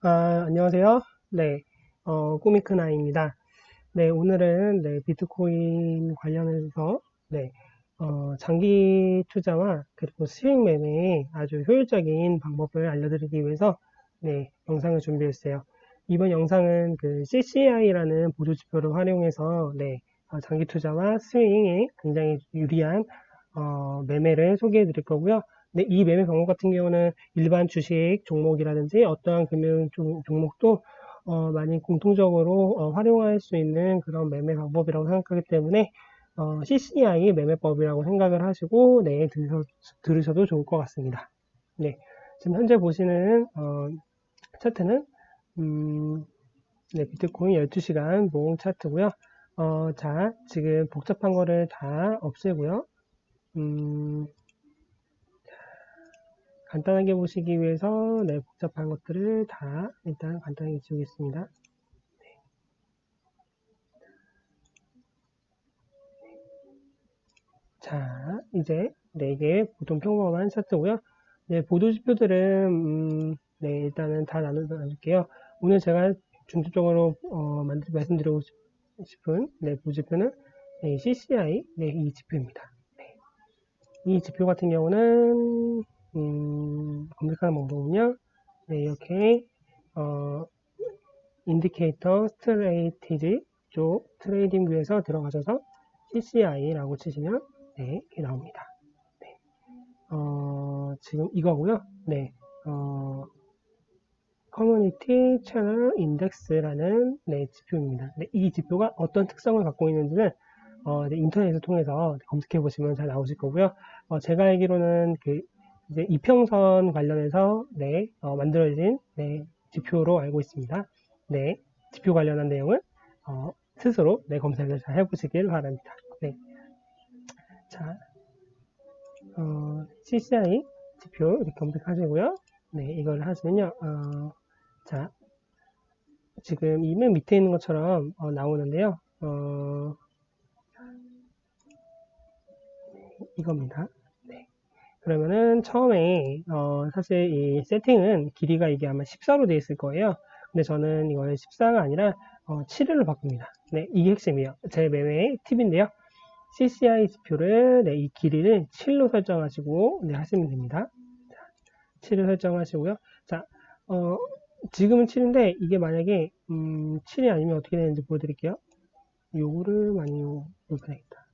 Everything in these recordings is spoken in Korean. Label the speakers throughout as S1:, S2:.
S1: 아, 안녕하세요. 네, 어, 꾸미크나입니다. 네, 오늘은 네, 비트코인 관련해서 네, 어, 장기 투자와 그리고 수익 매매의 아주 효율적인 방법을 알려드리기 위해서 네, 영상을 준비했어요. 이번 영상은 그 CCI라는 보조 지표를 활용해서 네, 어, 장기 투자와 수익에 굉장히 유리한 어, 매매를 소개해 드릴 거고요. 근데 이 매매 방법 같은 경우는 일반 주식 종목이라든지 어떠한 금융 종목도 어, 많이 공통적으로 어, 활용할 수 있는 그런 매매 방법이라고 생각하기 때문에 어, CCI 매매법이라고 생각을 하시고 네 들으셔, 들으셔도 좋을 것 같습니다. 네 지금 현재 보시는 어, 차트는 음, 네, 비트코인 12시간 모음 차트고요. 어, 자 지금 복잡한 거를 다 없애고요. 음, 간단하게 보시기 위해서 네, 복잡한 것들을 다 일단 간단하게 지우겠습니다. 네. 자, 이제 네개 보통 평범한 차트고요. 네, 보도지표들은 음, 네, 일단은 다 나눠줄게요. 오늘 제가 중점적으로 어, 말씀드리고 싶은 네, 보지표는 네, CCI 네, 이 지표입니다. 네. 이 지표 같은 경우는 음, 검색하는 방법은요. 네, 이렇게 어, 인디케이터 스트레이티지 쪽 트레이딩 뷰에서 들어가셔서 CCI라고 치시면 네, 이렇게 나옵니다. 네. 어, 지금 이거고요. 네. 어, 커뮤니티 채널 인덱스라는 네, 지표입니다. 네, 이 지표가 어떤 특성을 갖고 있는지는 어, 네, 인터넷을 통해서 검색해 보시면 잘 나오실 거고요. 어, 제가 알기로는 그 이제 이평선 관련해서 네, 어, 만들어진 네, 지표로 알고 있습니다. 네, 지표 관련한 내용은 어, 스스로 네, 검색을 잘 해보시길 바랍니다. 네. 자, 어, CCI 지표 이렇게 검색하시고요. 네, 이걸 하시면요. 어, 자, 지금 이 맨 밑에 있는 것처럼 어, 나오는데요. 어, 이겁니다. 그러면은 처음에 어, 사실 이 세팅은 길이가 이게 아마 14로 되어 있을 거예요. 근데 저는 이걸 14가 아니라 어, 7일로 바꿉니다. 네, 이게 핵심이에요. 제 매매의 팁인데요. CCI 지표를 네, 이 길이를 7로 설정하시고 네, 하시면 됩니다. 자, 7을 설정하시고요. 자, 어, 지금은 7인데 이게 만약에 음, 7이 아니면 어떻게 되는지 보여드릴게요. 요거를 많이 되겠다.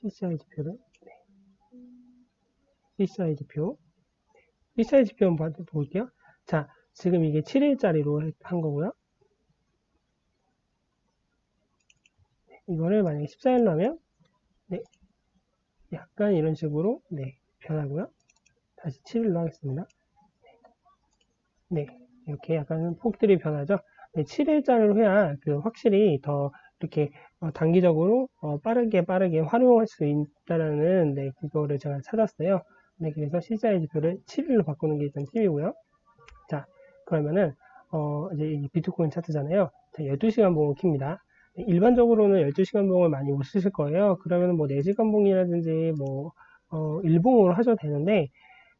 S1: CCI 지표를 C사이즈표. C사이즈표 한번 볼게요. 자, 지금 이게 7일짜리로 한 거고요. 이거를 만약에 14일로 하면, 네, 약간 이런 식으로, 네, 변하고요. 다시 7일로 하겠습니다. 네, 이렇게 약간 폭들이 변하죠. 네, 7일짜리로 해야 그 확실히 더 이렇게 어, 단기적으로 어, 빠르게 빠르게 활용할 수 있다라는 네, 그거를 제가 찾았어요. 네, 그래서 실사의 지표를 7일로 바꾸는 게 일단 팁이고요. 자, 그러면은, 어, 이제 비트코인 차트잖아요. 자, 12시간 봉을 킵니다. 네, 일반적으로는 12시간 봉을 많이 못 쓰실 거예요. 그러면 뭐 4시간 봉이라든지 뭐, 어, 일봉으로 하셔도 되는데,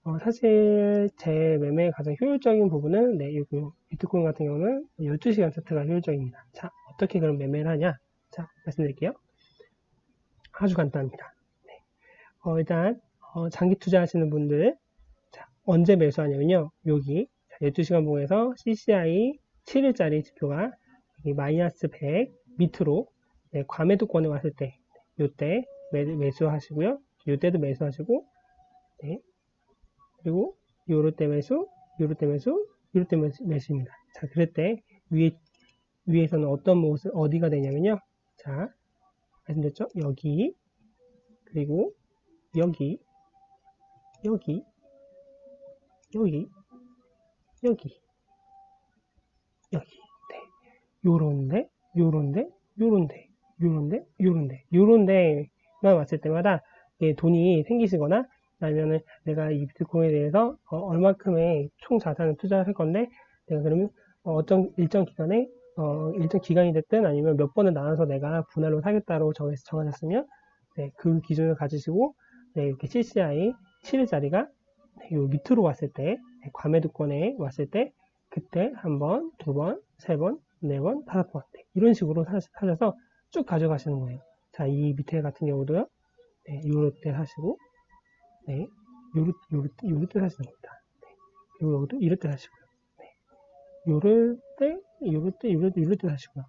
S1: 어, 사실 제 매매의 가장 효율적인 부분은, 네, 이 비트코인 같은 경우는 12시간 차트가 효율적입니다. 자, 어떻게 그럼 매매를 하냐? 자, 말씀드릴게요. 아주 간단합니다. 네. 어, 일단, 어, 장기 투자하시는 분들 자, 언제 매수하냐면요. 여기 12시간 봉에서 CCI 7일짜리 지표가 마이너스 100 밑으로 네, 과매도권에 왔을 때 이때 매, 수하시고요 이때도 매수하시고 네. 그리고 요럴 때 매수, 요럴 때 매수, 요럴 때 매수, 매수입니다. 자, 그럴 때 위에 위에서는 어떤 모습 어디가 되냐면요. 자, 말씀드렸죠? 여기 그리고 여기 여기, 여기, 여기, 여기, 네. 요런데, 요런데, 요런데, 요런데, 요런데, 요런데만 왔을 때마다 돈이 생기시거나 아니면은 내가 이 비트코인에 대해서 어, 얼마큼의 총 자산을 투자할 건데 내가 그러면 어, 떤 일정 기간에 어, 일정 기간이 됐든 아니면 몇 번을 나눠서 내가 분할로 사겠다고 정해서 정하셨으면 네, 그 기준을 가지시고 네, 이렇게 CCI 7일짜리가 요 밑으로 왔을 때, 과매도권에 왔을 때, 그때 한 번, 두 번, 세 번, 네 번, 다섯 번. 네, 이런 식으로 사, 사셔서 쭉 가져가시는 거예요. 자, 이 밑에 같은 경우도요. 네, 때 사시고, 네, 요럴, 요럴 때 사시는 겁니다. 네, 요것도 때 사시고요. 네, 요럴 때, 요럴 때, 요럴 때, 요럴 때 사시고요.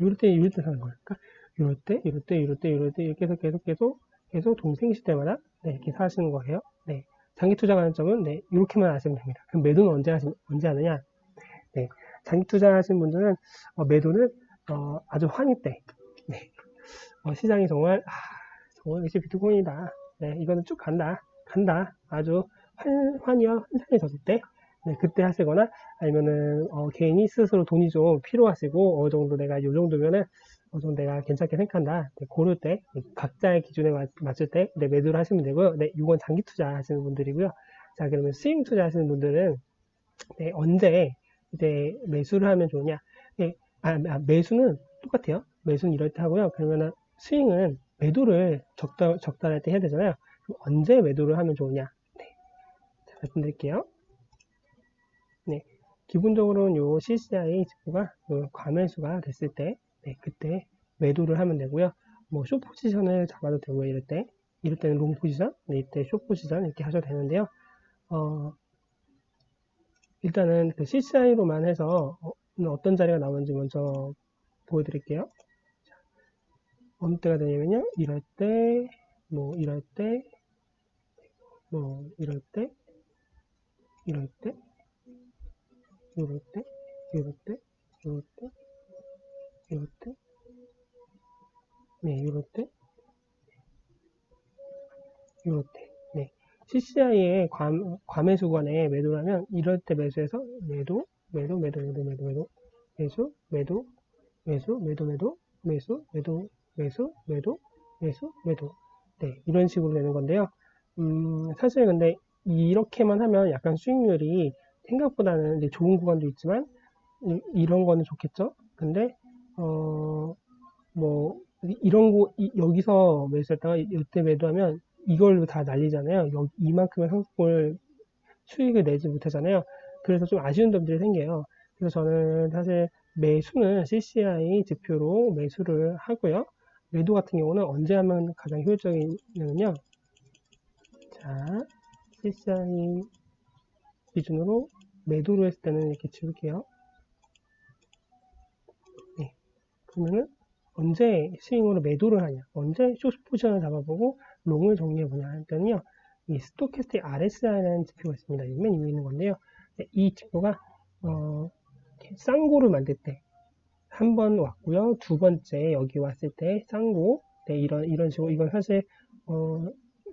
S1: 요럴 때, 요럴 때 사는 거예요. 그러니까 요럴 때, 요럴 때, 요럴 때, 요럴 때, 이렇게 해서 계속, 계속, 계속 동생시 때마다, 네, 이렇게 사시는 거예요. 네. 장기 투자 관점은, 네, 이렇게만 아시면 됩니다. 그럼 매도는 언제 하시, 언제 하느냐? 네. 장기 투자 하시는 분들은, 어, 매도는, 어, 아주 환희 때, 네. 어, 시장이 정말, 아, 정말 역시 비트코인이다. 네, 이거는 쭉 간다. 간다. 아주 환, 환희와 환상해졌을 때, 네, 그때 하시거나, 아니면은, 어, 개인이 스스로 돈이 좀 필요하시고, 어느 정도 내가 이 정도면은, 어느 정도 내가 괜찮게 생각한다. 네, 고를 때, 각자의 기준에 맞, 맞을 때, 네, 매도를 하시면 되고요. 네, 이건 장기 투자 하시는 분들이고요. 자, 그러면 스윙 투자 하시는 분들은, 네, 언제 이제 매수를 하면 좋으냐? 네, 아, 아, 매수는 똑같아요. 매수는 이럴 때 하고요. 그러면은 스윙은 매도를 적당, 적당할 때 해야 되잖아요. 그럼 언제 매도를 하면 좋으냐? 네. 자, 말씀드릴게요. 네. 기본적으로는 요 CCI 지표가 요 과매수가 됐을 때, 네, 그때 매도를 하면 되고요. 뭐, 쇼 포지션을 잡아도 되고요. 이럴 때. 이럴 때는 롱 포지션, 네, 이때 쇼 포지션 이렇게 하셔도 되는데요. 어, 일단은 그 CCI로만 해서 어, 어떤 자리가 나오는지 먼저 보여드릴게요. 자, 어느 때가 되냐면요. 이럴 때, 뭐, 이럴 때, 뭐, 이럴 때, 이럴 때, 이럴 때, 이럴 때, 이럴 때, 이럴 때, 네, 이럴 때, 이럴 때, 네. CCI의 과, 과매수 관에 매도라면 이럴 때 매수해서 매도, 매도, 매도, 매도, 매도, 매도, 매수, 매도, 매수, 매도, 매도, 매수, 매도, 매수, 매도, 매수, 매도. 네, 이런 식으로 되는 건데요. 음, 사실 근데 이렇게만 하면 약간 수익률이 생각보다는 좋은 구간도 있지만 이, 런 거는 좋겠죠. 근데 어, 뭐 이런 거 이, 여기서 매수했다가 이때 매도하면 이걸로 다 날리잖아요. 여기 이만큼의 상승을 수익을 내지 못하잖아요. 그래서 좀 아쉬운 점들이 생겨요. 그래서 저는 사실 매수는 CCI 지표로 매수를 하고요. 매도 같은 경우는 언제 하면 가장 효율적이냐면요. 자, CCI 기준으로 매도를 했을 때는 이렇게 지울게요. 네. 그러면은 언제 스윙으로 매도를 하냐, 언제 쇼스 포지션을 잡아보고 롱을 정리해보냐 할 때는요, 이 스토캐스틱 RSI라는 지표가 있습니다. 맨 위에 있는 건데요. 네, 이 지표가 어, 쌍고를 만들 때 한 번 왔고요. 두 번째 여기 왔을 때 쌍고 네, 이런 이런 식으로 이건 사실 어,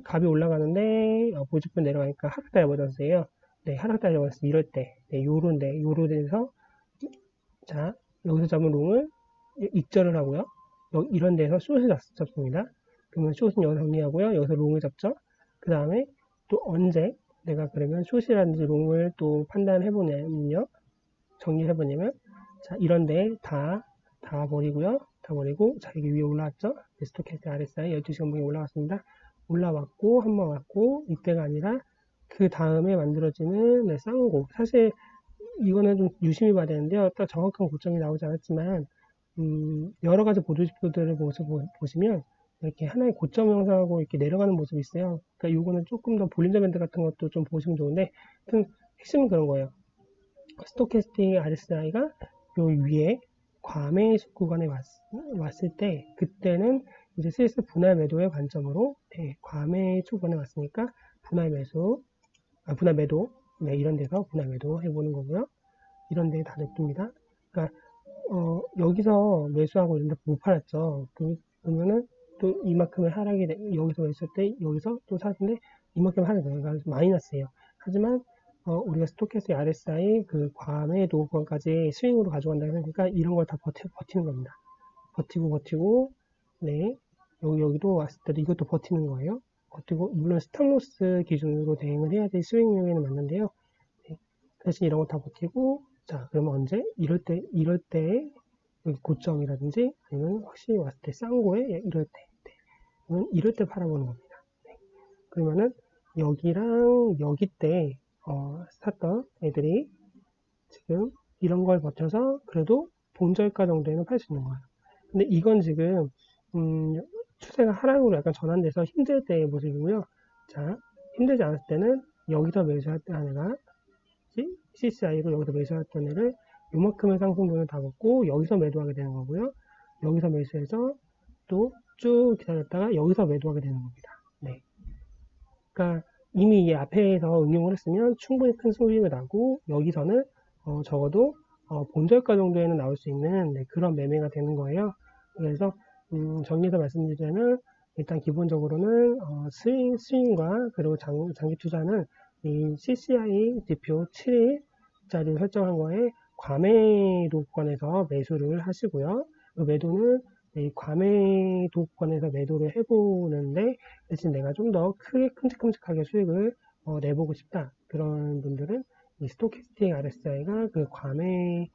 S1: 값이 올라가는데 어, 보직분 내려가니까 하락달 버전스예요. 네, 하락달 버전스 이럴 때 네, 요런데 요로 돼서 자 여기서 잡은 롱을 익절을 하고요. 여기 이런 데서 숏을 잡, 습니다 그러면 숏은 여기서 정리하고요. 여기서 롱을 잡죠. 그 다음에 또 언제 내가 그러면 숏이라든지 롱을 또 판단해 보냐면요. 정리해 보냐면 자 이런 데 다 다 버리고요. 다 버리고 자 여기 위에 올라왔죠. 스토캐스트 RSI 12시간 분에 올라왔습니다. 올라왔고 한 번 왔고 이때가 아니라 그 다음에 만들어지는 네, 쌍고 사실 이거는 좀 유심히 봐야 되는데요. 딱 정확한 고점이 나오지 않았지만 음, 여러 가지 보조 지표들을 모습 보시면 이렇게 하나의 고점 형성하고 이렇게 내려가는 모습이 있어요. 그러니까 이거는 조금 더 볼린저 밴드 같은 것도 좀 보시면 좋은데 하여튼 핵심은 그런 거예요. 스토캐스팅 RSI가 요 위에 과매수 구간에 왔, 왔을 때 그때는 이제 슬슬 분할 매도의 관점으로 네, 과매수 구간에 왔으니까 분할 매수 아, 분할 매도 네, 이런 데서 분할 매도 해보는 거고요. 이런 데에 다 냅둡니다. 그러니까 어, 여기서 매수하고 이런 데못 팔았죠. 그, 그러면은 또 이만큼의 하락이 여기서 있을 때 여기서 또 샀는데 이만큼 하락이 그러니까 마이너스예요. 하지만 어, 우리가 스토캐스의 RSI 그 과매도 구간까지 스윙으로 가져간다 그러니까 이런 걸다 버티, 버티는 겁니다. 버티고 버티고 네 여기 여기도 왔을 때도 이것도 버티는 거예요. 버티고 물론 스탑로스 기준으로 대응을 해야지 스윙용에는 맞는데요. 네, 대신 이런 거 다 버티고 자 그러면 언제 이럴 때 이럴 때 고점이라든지 아니면 확실히 왔을 때 쌍고에 이럴 때 네. 그러면 이럴 때 팔아보는 겁니다. 네. 그러면은 여기랑 여기 때 어, 샀던 애들이 지금 이런 걸 버텨서 그래도 본저가 정도에는 팔 수 있는 거예요. 근데 이건 지금 음, 추세가 하락으로 약간 전환돼서 힘들 때의 모습이고요. 자, 힘들지 않았을 때는 여기서 매수했던 애가 CCI로 여기서 매수했던 애를 요만큼의 상승분을 다 먹고 여기서 매도하게 되는 거고요. 여기서 매수해서 또 쭉 기다렸다가 여기서 매도하게 되는 겁니다. 네. 그러니까 이미 이 앞에서 응용을 했으면 충분히 큰 수익을 나고 여기서는 어, 적어도 어, 본저가 정도에는 나올 수 있는 네, 그런 매매가 되는 거예요. 그래서 음, 정리해서 말씀드리자면 일단 기본적으로는 어, 스윙, 스윙과 그리고 장, 장기 투자는 이 CCI 지표 7일짜리 설정한 거에 과매도권에서 매수를 하시고요. 그 매도는 이 과매도권에서 매도를 해보는데 대신 내가 좀 더 크게 큼직큼직하게 수익을 어, 내보고 싶다. 그런 분들은 이 스토키스틱 RSI가 그 과매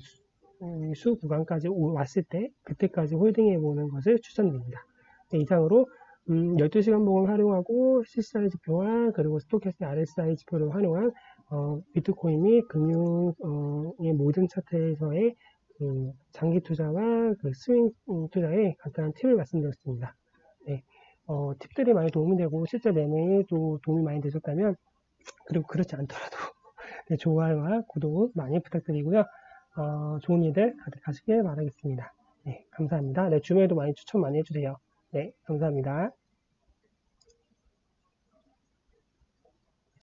S1: 수, 음, 수 구간까지 왔을 때 그때까지 홀딩해 보는 것을 추천드립니다. 네, 이상으로 음, 12시간 봉을 활용하고 CCI 지표와 그리고 스토캐스틱 RSI 지표를 활용한 어, 비트코인 및 금융의 모든 차트에서의 그 장기 투자와 그 스윙 투자의 간단한 팁을 말씀드렸습니다. 네, 어, 팁들이 많이 도움이 되고 실제 매매에도 도움이 많이 되셨다면 그리고 그렇지 않더라도 네, 좋아요와 구독 많이 부탁드리고요. 어, 좋은 일들 가득 하시길 바라겠습니다. 네, 감사합니다. 네, 주말에도 많이 추천 많이 해주세요. 네, 감사합니다.